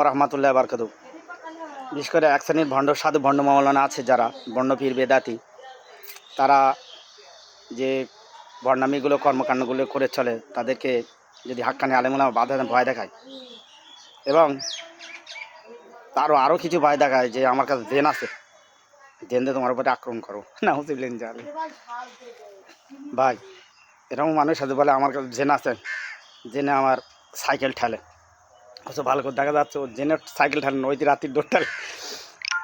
রহমাতুল্লাহ বারকাতু বিশেষ করে এক শ্রেণির ভণ্ড, সাধু ভণ্ড মাওলানা আছে যারা বর্ণপীর বেদাতি, তারা যে বর্ণামিগুলো কর্মকাণ্ডগুলো করে চলে, তাদেরকে যদি হাক্কানি আলেমুলা বাধা ভয় দেখায়। এবং তারও আরও কিছু ভয় দেখায় যে, আমার কাছে জেন আছে। জেন দিয়ে তোমার উপরে আক্রমণ করো। না হুসিবলেন জালে ভাই, এরকম মানুষ সাথে বলে আমার কাছে জেন আছে। জেনে আমার সাইকেল ঠেলে। অথচ ভালো করে দেখা যাচ্ছে ও জেনে সাইকেল না, ওই রাত্রির দৌড়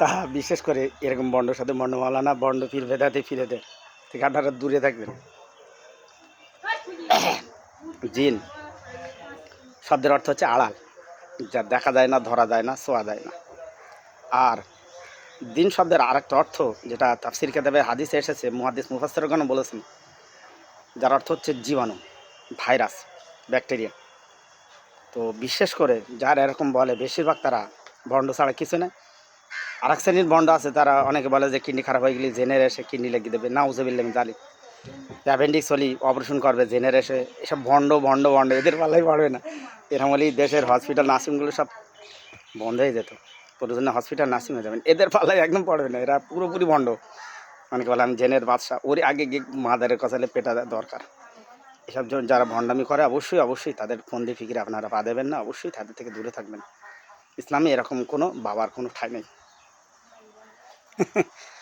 তা বিশেষ করে এরকম বন্ডর সাথে বন্ড মালানা বন্ড ফির ভেদাতে ফিরে দেয় থেকে আপনারা দূরে থাকবেন। জিন শব্দের অর্থ হচ্ছে আড়াল। যা দেখা যায় না ধরা যায় না শোয়া যায় না। আর দিন শব্দের আরেকটা অর্থ যেটা তাফসির কেতাবে হাদিসে এসেছে মুহাদ্দিস মুফাসসিরগণ বলেছেন যার অর্থ হচ্ছে জীবাণু ভাইরাস ব্যাকটেরিয়া। তো বিশেষ করে যারা এরকম বলে, বেশিরভাগ তারা বন্ড ছাড়া কিছু নেই আর এক শ্রেণির বন্ড আছে, তারা অনেকে বলে যে কিডনি খারাপ হয়ে গেলে জেনের এসে কিডনি লেগে দেবে। না উজবিল্লাম জালি অ্যাপেন্ডিক্স হলি অপারেশন করবে জেনের এসে এসব ভণ্ড ভণ্ড ভণ্ড এদের পাল্লাই পড়বে না। এরকম হলেই দেশের হসপিটাল নার্সিংগুলো সব বন্ধ হয়ে যেত। প্রয়োজনে হসপিটাল নার্সিং হয়ে যাবেন এদের পাল্লাই একদম পড়বে না, এরা পুরোপুরি ভণ্ড অনেকে বলে, আমি জেনের বাদশা ওর আগে গিয়ে মাদারের কষালে পেটা দরকার। এসব যারা ভণ্ডামি করে, অবশ্যই অবশ্যই তাদের ফন্দি ফিকিরে আপনারা পা দেবেন না। অবশ্যই তাদের থেকে দূরে থাকবেন। ইসলামে এরকম কোনো বাবার কোনো ঠাই নেই।